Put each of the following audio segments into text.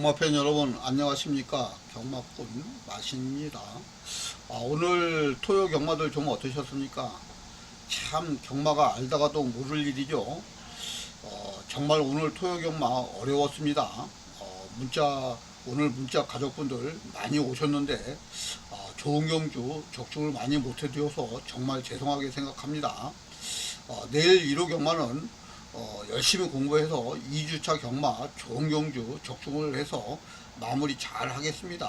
경마팬 여러분 안녕하십니까? 경마꾼 마신입니다. 아, 오늘 토요 경마들 좀 어떠셨습니까? 참 경마가 알다가도 모를 일이죠. 어, 정말 오늘 토요 경마 어려웠습니다. 어, 문자 오늘 문자 가족분들 많이 오셨는데 아, 좋은 경주 적중을 많이 못해드려서 정말 죄송하게 생각합니다. 어, 내일 1호 경마는 어, 열심히 공부해서 2주차 경마 좋은 경주 적중을 해서 마무리 잘 하겠습니다.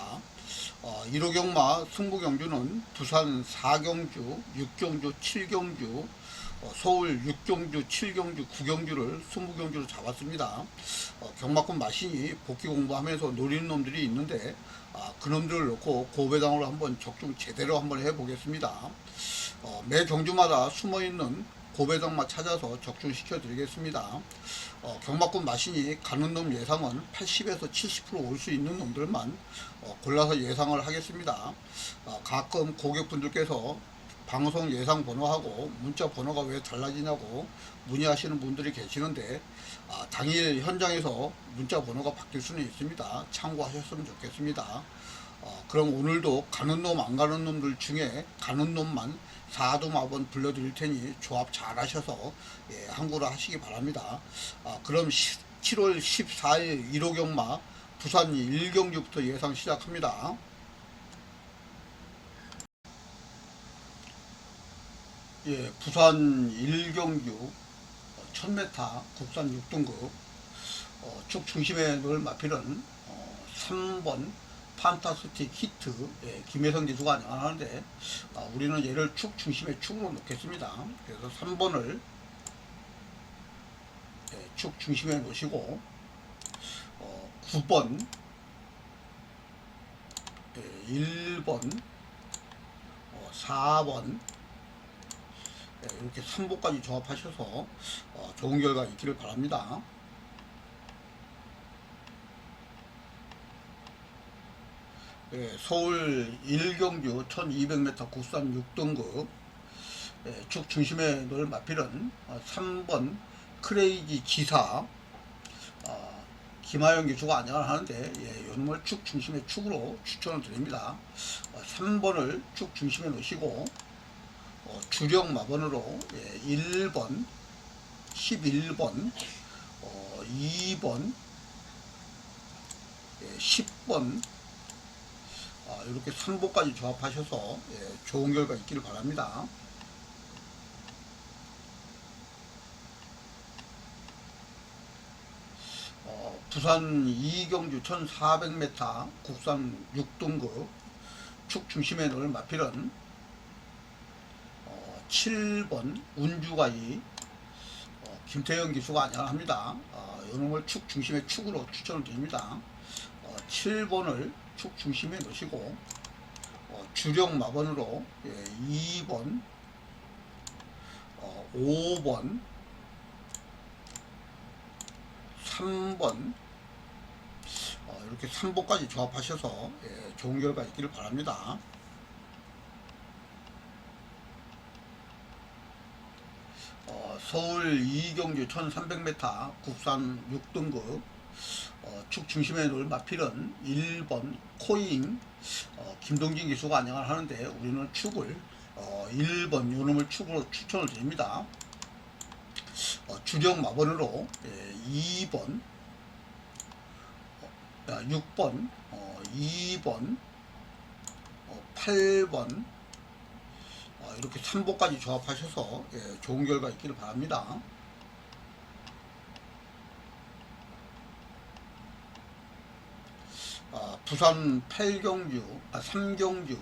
어, 1호 경마 승부 경주는 부산 4경주, 6경주, 7경주, 어, 서울 6경주, 7경주, 9경주를 승부 경주로 잡았습니다. 어, 경마권 마신이 복귀 공부하면서 노리는 놈들이 있는데 아, 그놈들을 놓고 고배당으로 한번 적중 제대로 한번 해보겠습니다. 어, 매 경주마다 숨어있는 고배당만 찾아서 적중시켜 드리겠습니다. 어, 경마권 마신이 가는 놈 예상은 80에서 70%올 수 있는 놈들만 어, 골라서 예상을 하겠습니다. 어, 가끔 고객분들께서 방송 예상 번호하고 문자 번호가 왜 달라지냐고 문의하시는 분들이 계시는데 아, 당일 현장에서 문자 번호가 바뀔 수는 있습니다. 참고하셨으면 좋겠습니다. 어, 그럼 오늘도 가는 놈 안 가는 놈들 중에 가는 놈만 4도 마번 불러드릴 테니 조합 잘 하셔서 예, 항구를 하시기 바랍니다. 아, 그럼 7월 14일 1호 경마 부산 1경주부터 예상 시작합니다. 예, 부산 1경주 1000m 국산 6등급 어, 축 중심에 놓을 마필은 어, 3번 판타스틱 히트 예, 김혜성 기수가 안녕하는데 아, 우리는 얘를 축 중심에 축으로 놓겠습니다. 그래서 3번을 예, 축 중심에 놓으시고 어, 9번 예, 1번 어, 4번 예, 이렇게 3보까지 조합하셔서 어, 좋은 결과 있기를 바랍니다. 예, 서울 1경주 1200m 국산 6등급 예, 축 중심에 놓을 마필은 어, 3번 크레이지 지사 어, 김하영 기수가 안녕을 하는데 예, 요놈을 축 중심의 축으로 추천을 드립니다. 어, 3번을 축 중심에 놓으시고 어, 주력 마번으로 예, 1번 11번 어, 2번 예, 10번 아, 이렇게 3보까지 조합하셔서 예, 좋은 결과 있기를 바랍니다. 어, 부산 이경주 1400m 국산 6등급 축 중심에 놓을 마필은 어, 7번 운주가이 어, 김태형 기수가 안녕합니다. 어, 이놈을 축 중심의 축으로 추천을 드립니다. 어, 7번을 축 중심에 놓으시고 어, 주력 마번으로 예, 2번 어, 5번 3번 어, 이렇게 3보까지 조합하셔서 예, 좋은 결과 있기를 바랍니다. 어, 서울 이경주 1300m 국산 6등급 어, 축 중심에 놓을 마필은 1번 코잉 어, 김동진 기수가 안녕을 하는데 우리는 축을 어, 1번 요놈을 축으로 추천을 드립니다. 어, 주력 마번으로 예, 2번 어, 6번 어, 2번 어, 8번 어, 이렇게 3보까지 조합하셔서 예, 좋은 결과 있기를 바랍니다. 어, 부산 8경주, 아, 3경주,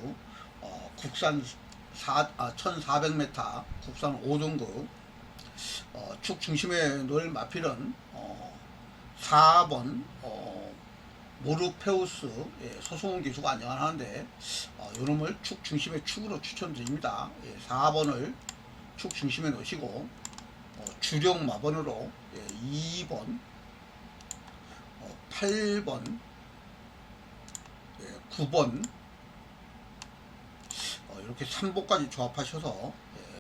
어, 국산 4, 아, 1400m, 국산 5등급, 어, 축 중심에 놓을 마필은, 어, 4번, 어, 모르페우스, 예, 서승훈 기수가 안녕하는데, 어, 요놈을 축 중심의 축으로 추천드립니다. 예, 4번을 축 중심에 놓으시고, 어, 주력 마번으로, 예, 2번, 어, 8번, 9번. 어, 이렇게 3보까지 조합하셔서